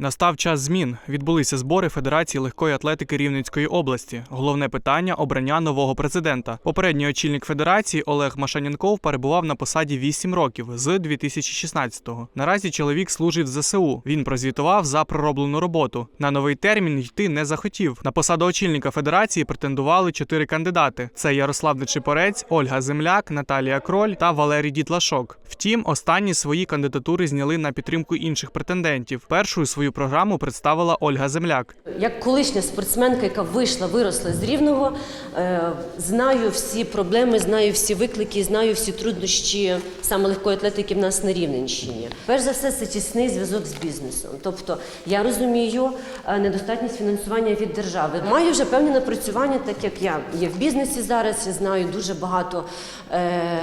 Настав час змін. Відбулися збори Федерації легкої атлетики Рівненської області. Головне питання обрання нового президента. Попередній очільник федерації Олег Машаненков перебував на посаді 8 років з 2016-го. Наразі чоловік служить в ЗСУ. Він прозвітував за пророблену роботу. На новий термін йти не захотів. На посаду очільника федерації претендували чотири кандидати: це Ярослав Нечипорець, Ольга Земляк, Наталія Кроль та Валерій Дітлашок. Втім, останні свої кандидатури зняли на підтримку інших претендентів. Першою свою програму представила Ольга Земляк. Як колишня спортсменка, яка вийшла, виросла з рівного, е, знаю всі проблеми, знаю всі виклики, знаю всі труднощі саме легкої атлетики в нас на Рівненщині. Перш за все, це тісний зв'язок з бізнесом. Тобто я розумію е, недостатність фінансування від держави. Маю вже певні напрацювання, так як я є в бізнесі зараз, я знаю дуже багато. Е,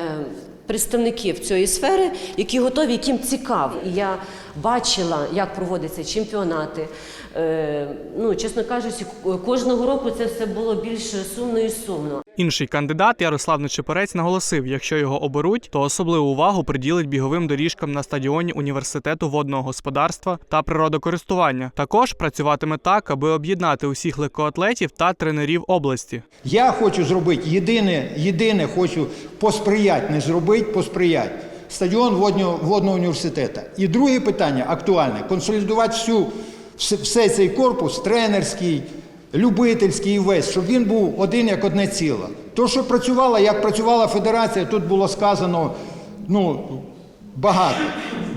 Представників цієї сфери, які готові, яким цікаво. І я бачила, як проводяться чемпіонати. Е, ну, чесно кажучи, кожного року це все було більш сумно і сумно. Інший кандидат Ярослав Нечипорець наголосив, якщо його оберуть, то особливу увагу приділить біговим доріжкам на стадіоні університету водного господарства та природокористування. Також працюватиме так, аби об'єднати усіх легкоатлетів та тренерів області. Я хочу зробити єдине, єдине хочу посприяти, не зробити, посприяти. Стадіон водного, університету. І друге питання актуальне консолідувати всю, все цей корпус, тренерський, любительський і весь, щоб він був один як одне ціле. То, що працювала, як працювала федерація, тут було сказано ну, багато.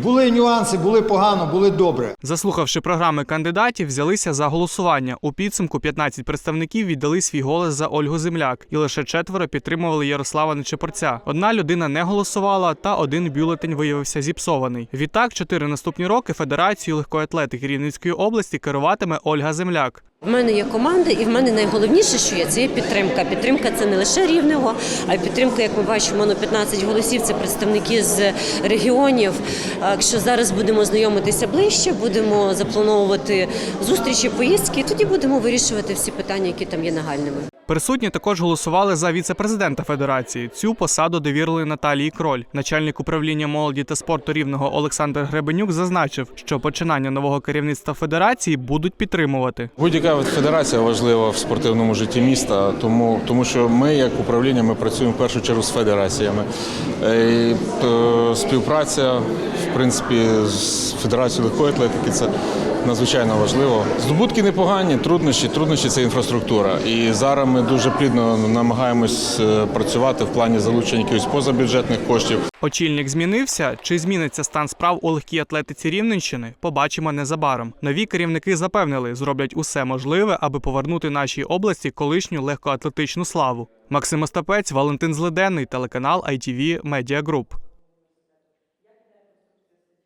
Були нюанси, були погано, були добре. Заслухавши програми кандидатів, взялися за голосування. У підсумку 15 представників віддали свій голос за Ольгу Земляк, і лише четверо підтримували Ярослава Нечепорця. Одна людина не голосувала, та один бюлетень виявився зіпсований. Відтак, чотири наступні роки Федерацію легкої атлетики Рівненської області керуватиме Ольга Земляк. В мене є команда, і в мене найголовніше, що є, це є підтримка. Підтримка це не лише рівного, а й підтримка, як ми бачимо, на 15 голосів. Це представники з регіонів. Якщо зараз будемо знайомитися ближче, будемо заплановувати зустрічі, поїздки, тоді будемо вирішувати всі питання, які там є нагальними. Присутні також голосували за віце-президента федерації. Цю посаду довірили Наталії Кроль. Начальник управління молоді та спорту рівного Олександр Гребенюк зазначив, що починання нового керівництва федерації будуть підтримувати. Будь-яка федерація важлива в спортивному житті міста, тому, тому що ми, як управління, ми працюємо в першу чергу з федераціями. Е, І, то, співпраця, в принципі, з Федерацією легкої атлетики це надзвичайно важливо. Здобутки непогані, труднощі, труднощі це інфраструктура. І зараз ми дуже плідно намагаємось е, працювати в плані залучення якихось позабюджетних коштів. Очільник змінився. Чи зміниться стан справ у легкій атлетиці Рівненщини? Побачимо незабаром. Нові керівники запевнили, зроблять усе можливе, аби повернути нашій області колишню легкоатлетичну славу. Максим Остапець, Валентин Злиденний, телеканал ITV Media Group.